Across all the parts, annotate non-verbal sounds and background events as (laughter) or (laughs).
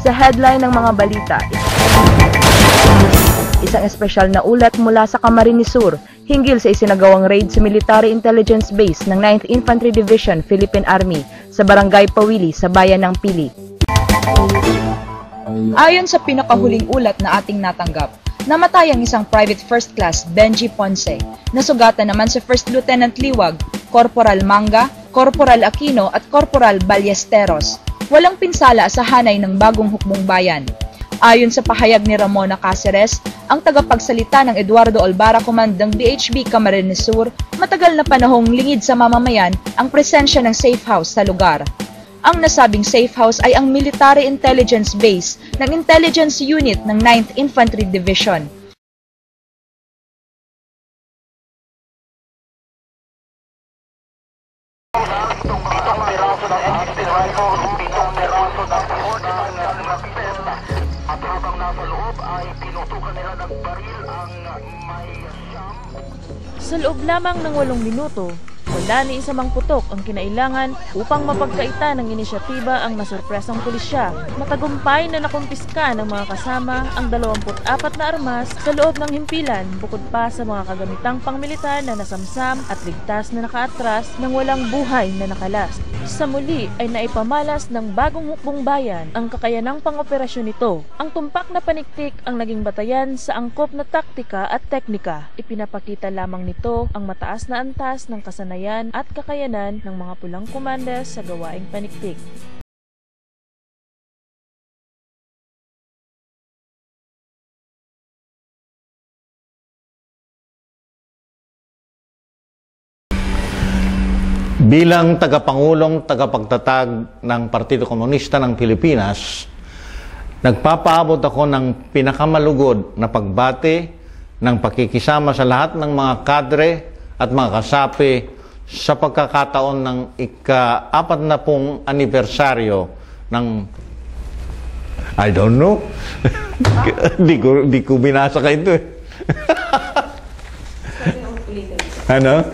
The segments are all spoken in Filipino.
Sa headline ng mga balita, isang espesyal na ulat mula sa Camarines Sur hinggil sa isinagawang raid sa Military Intelligence Base ng 9th Infantry Division Philippine Army sa Barangay Pawili sa bayan ng Pili. Ayon sa pinakahuling ulat na ating natanggap, namatay ang isang private first class Benji Ponce, nasugatan naman si First Lieutenant Liwag, Corporal Manga, Corporal Aquino at Corporal Ballesteros. Walang pinsala sa hanay ng bagong hukbong bayan. Ayon sa pahayag ni Ramona Caceres, ang tagapagsalita ng Eduardo Olvara Command ng BHB Camarines Sur, matagal na panahong lingid sa mamamayan ang presensya ng safe house sa lugar. Ang nasabing safe house ay ang Military Intelligence Base ng Intelligence Unit ng 9th Infantry Division. Nasa loob ay pinutukan ng baril ang may siyam. Sa lamang ng walong minuto, wala ni isa mang putok ang kinailangan upang mapagkaita ng inisyatiba ang nasurpresang pulisya. Matagumpay na nakumpiska ng mga kasama ang 24 na armas sa loob ng himpilan bukod pa sa mga kagamitang pangmilitar na nasamsam at ligtas na nakaatras ng walang buhay na nakalas. Sa muli ay naipamalas ng bagong hukbong bayan ang kakayanang pangoperasyon nito. Ang tumpak na paniktik ang naging batayan sa angkop na taktika at teknika. Ipinapakita lamang nito ang mataas na antas ng kasanayan at kakayanan ng mga pulang kumandas sa gawaing paniktik. Bilang tagapangulong tagapagtatag ng Partido Komunista ng Pilipinas, nagpapaabot ako ng pinakamalugod na pagbati ng pakikisama sa lahat ng mga kadre at mga kasapi sa pagkakataon ng ika-apat na pong anibersaryo ng I don't know. (laughs) di, ko, di ko binasa ka ito eh. (laughs) ano?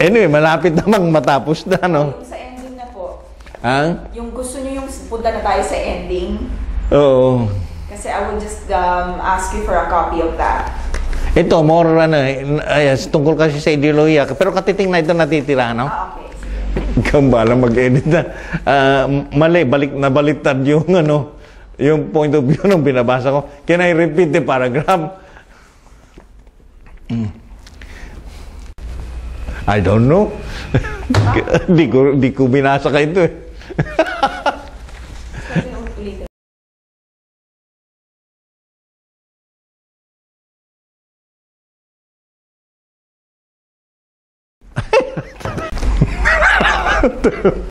Anyway, malapit namang matapos na, no? Yung sa ending na po, Ha? yung gusto nyo yung punta na tayo sa ending, Oo. kasi I will just um, ask you for a copy of that. Ito, more ano, ay, tungkol kasi sa ideolohiya. Pero katiting na ito natitira, no? Ah, okay. Ikaw bala mag-edit na. Ah, mali, balik na baliktad yung ano, yung point of view nung binabasa ko. Can I repeat the paragraph? Mm. I don't know. (laughs) di ko di ko binasa ka ito eh. (laughs) Tchau.